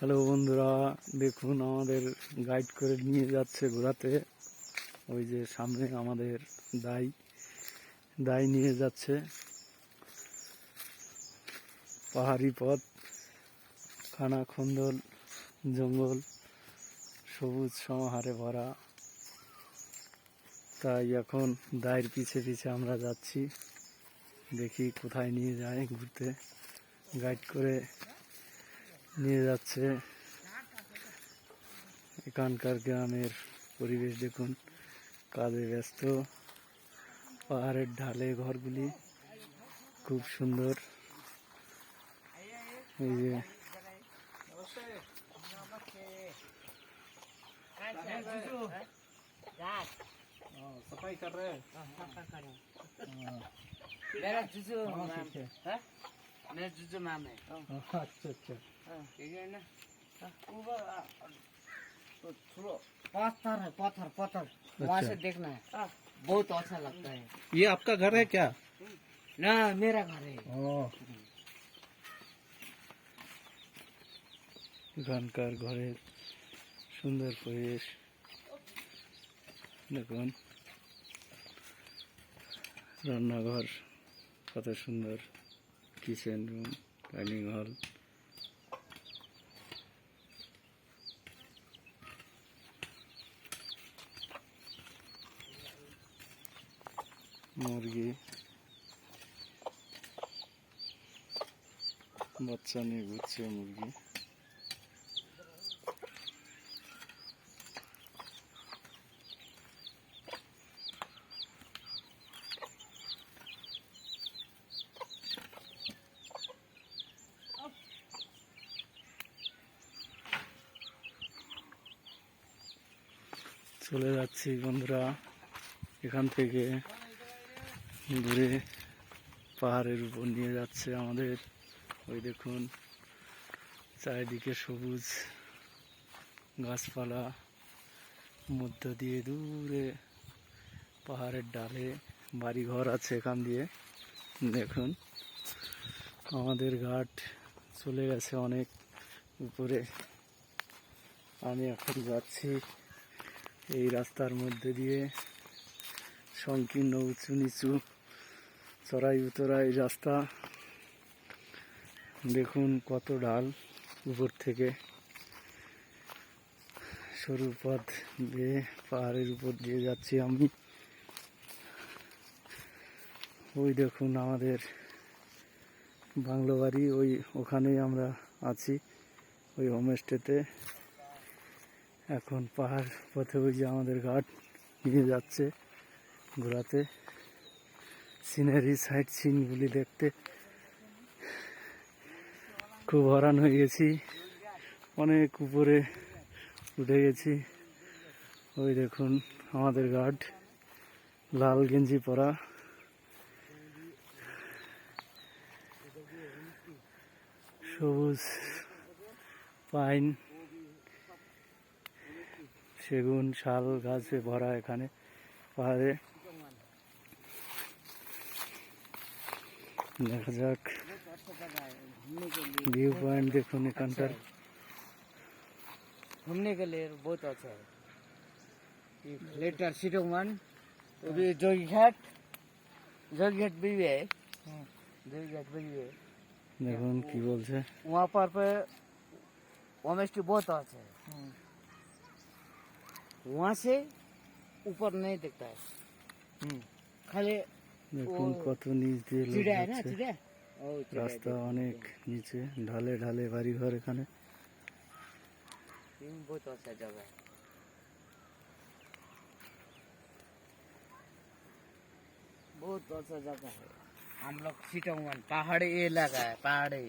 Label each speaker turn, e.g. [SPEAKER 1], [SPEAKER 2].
[SPEAKER 1] Hello বন্ধুরা, দেখুন আমাদের গাইড করে নিয়ে যাচ্ছে ঘোরাতে। ওই যে সামনে আমাদের দাই দাই নিয়ে যাচ্ছে। পাহাড়ি পথ, খানা খন্দল, জঙ্গল, সবুজ সমাহারে ভরা। তাই এখন দায়ের পিছে পিছে আমরা যাচ্ছি। দেখি কোথায় নিয়ে যায় ঘুরতে। গাইড করে নিয়ে যাচ্ছে এখানকার গ্রামের পরিবেশ দেখুন কাজে ব্যস্ত পাহাড়ের ঢালে ঘরগুলি খুব সুন্দর এই যে
[SPEAKER 2] सफाई कर रहे हैं
[SPEAKER 3] मेरा जुजू
[SPEAKER 1] हाँ,
[SPEAKER 3] मैम
[SPEAKER 1] ठीक है।
[SPEAKER 3] है मेरा जुजू मैम है
[SPEAKER 1] আচ্ছা আচ্ছা
[SPEAKER 3] हाँ, ठीक है ना हाँ, ऊपर आ, तो थोड़ा पत्थर है पत्थर पत्थर वहाँ से देखना है हाँ, बहुत अच्छा लगता है
[SPEAKER 2] ये आपका घर है क्या
[SPEAKER 3] ना मेरा घर है
[SPEAKER 1] এখানকার ঘরের সুন্দর পরিবেশ দেখুন রান্নাঘর কত সুন্দর किचन रूम डाइनिंग हॉल मुर्गी। बच्चा नहीं बच्चे मुर्गी। চলে যাচ্ছি বন্ধুরা। এখান থেকে ঘুরে পাহাড়ের উপর নিয়ে যাচ্ছে আমাদের। ওই দেখুন, চারিদিকে সবুজ গাছপালা, মধ্য দিয়ে দূরে পাহাড়ের ডালে বাড়ি ঘর আছে এখান দিয়ে। দেখুন, আমাদের ঘাট চলে গেছে অনেক উপরে। আমি এখন যাচ্ছি এই রাস্তার মধ্যে দিয়ে সংকীর্ণ উঁচু নিচু চড়াই উতরাই রাস্তা। দেখুন কত ডাল উপর থেকে সরু পথ দিয়ে, পাহাড়ের উপর দিয়ে যাচ্ছি আমি। ওই দেখুন আমাদের বাংলো বাড়ি, ওই ওখানেই আমরা আছি, ওই হোমস্টেতে এখন পাহাড় পথে ওই যে আমাদের ঘাট নিয়ে যাচ্ছে, ঘোরাতে। সিনারি সাইট সিনগুলি দেখতে খুব হরান হয়ে গেছি। অনেক উপরে উঠে গেছি। ওই দেখুন আমাদের ঘাট, লাল গেঞ্জি পরা। সবুজ, পাইন। সেগুন শাল গাছে ভরা এখানে পাহাড়ে দেখা যাক
[SPEAKER 3] बहुत अच्छा जगह है घूमने के लिए
[SPEAKER 1] ভিউ পয়েন্ট দেখুন এখানকার
[SPEAKER 3] घूमने के लिए बहुत अच्छा है लेटर सिटोमन वो भी जोगी घाट जोगी घाट भी है जोगी घाट भी है
[SPEAKER 1] দেখুন কি বলছে
[SPEAKER 3] वहाँ पर पे होमस्टे बहुत अच्छा है वहाँ से ऊपर नहीं दिखता है खाली
[SPEAKER 1] দেখুন
[SPEAKER 3] ও-
[SPEAKER 1] কত নিচ দিয়ে লোক
[SPEAKER 3] चिड़िया है ना
[SPEAKER 1] যাচ্ছে।
[SPEAKER 3] चिड़िया ओ, चिड़िया
[SPEAKER 1] রাস্তা
[SPEAKER 3] देखो।
[SPEAKER 1] অনেক নিচে ঢালে ঢালে বাড়ি ঘর এখানে
[SPEAKER 3] ये बहुत अच्छा जगह है बहुत अच्छा जगह है हम लोग सीटोंगन पहाड़ी इलाका है पहाड़ी